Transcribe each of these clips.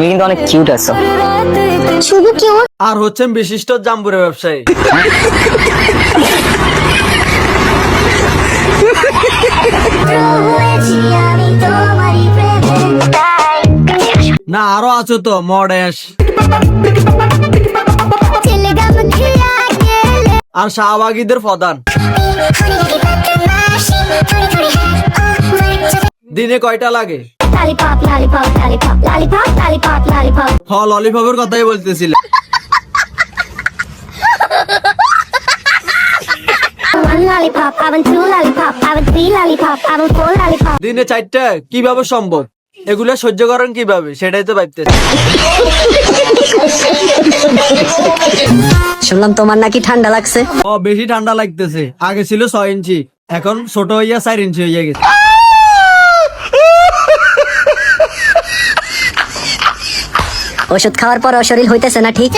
তুমি কিন্তু অনেক কিউট আছো। শুধু কেউ আর হচ্ছেন বিশিষ্ট জাম্বুরে ব্যবসায়ী। না আরও আছো তো মডেশ আর শাহবাগীদের প্রধান। দিনে কয়টা লাগে? হ ললিপপের কথাই বলতেছিল। One lollipop I want two lollipop I want three lollipop I want four lollipop. দিনে চারটা কীভাবে সম্ভব? এগুলা সহ্য করেন কীভাবে? সেটাই তো ভাবতেছি। শুনলাম তোমার নাকি ঠান্ডা লাগছে। ও বেশি ঠান্ডা লাগতেছে। আগে ছিল ছয় ইঞ্চি এখন ছোট হইয়া চার ইঞ্চি হইয়া গেছে। ওষুধ খাওয়ার পর শরীর হইতেছে না ঠিক?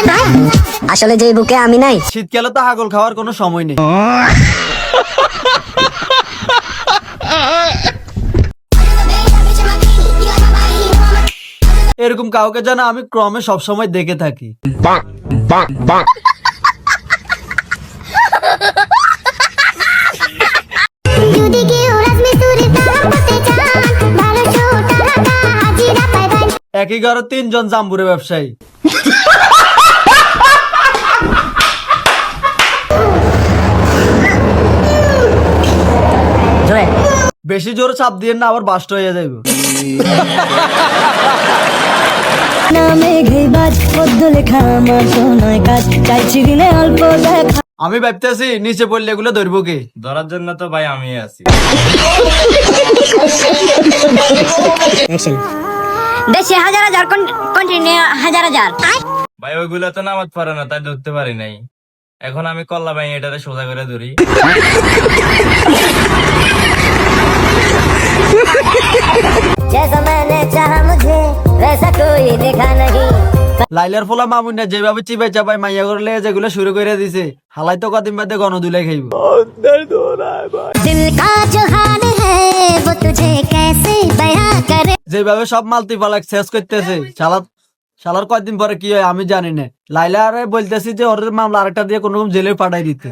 আসলে যে বুকে আমি নাই। শীতকালে তো হাগল খাওয়ার কোনো সময় নেই। এরকম কাউকে যেন আমি ক্রমে সবসময় দেখে থাকি। একই ঘরে তিনজন জাম্বুরে ব্যবসায়ী। বেশি জোরে চাপ দিয়ে না আবার বাস্ট হয়ে যাইব। আমি ভাবতেছি নিচে পড়লে এগুলো ধরবো কে? ধরার জন্য তো ভাই আমি আছি। দেশে হাজার হাজার কন্টিনিউ হাজার হাজার ভাই ওইগুলো তো নামাজ পারে না তাই ধরতে পারি নাই এখন আমি কল্লা ভাই এটারে সোজা করে ধরি जैसा मैंने चाहा मुझे वैसा कोई देखा नहीं লাইলার ফলা মামুনিয়া যেভাবে চিপাই চাপাই মাইয়া করলে যেগুলো শুরু করে দিছে হালাই তো কদিন বাদে গণদুলাই খাইব दिल का जो हाल है वो तुझे कैसे बयां करे যেভাবে সব মালতি পালাক শেষ করতেছে শালার শালার কয়দিন পরে কি হয় আমি জানি না। লাইলা আরে বলতেছি যে ওর মামলা আরেকটা দিয়ে কোনোরকম জেলে পাঠাই দিতে।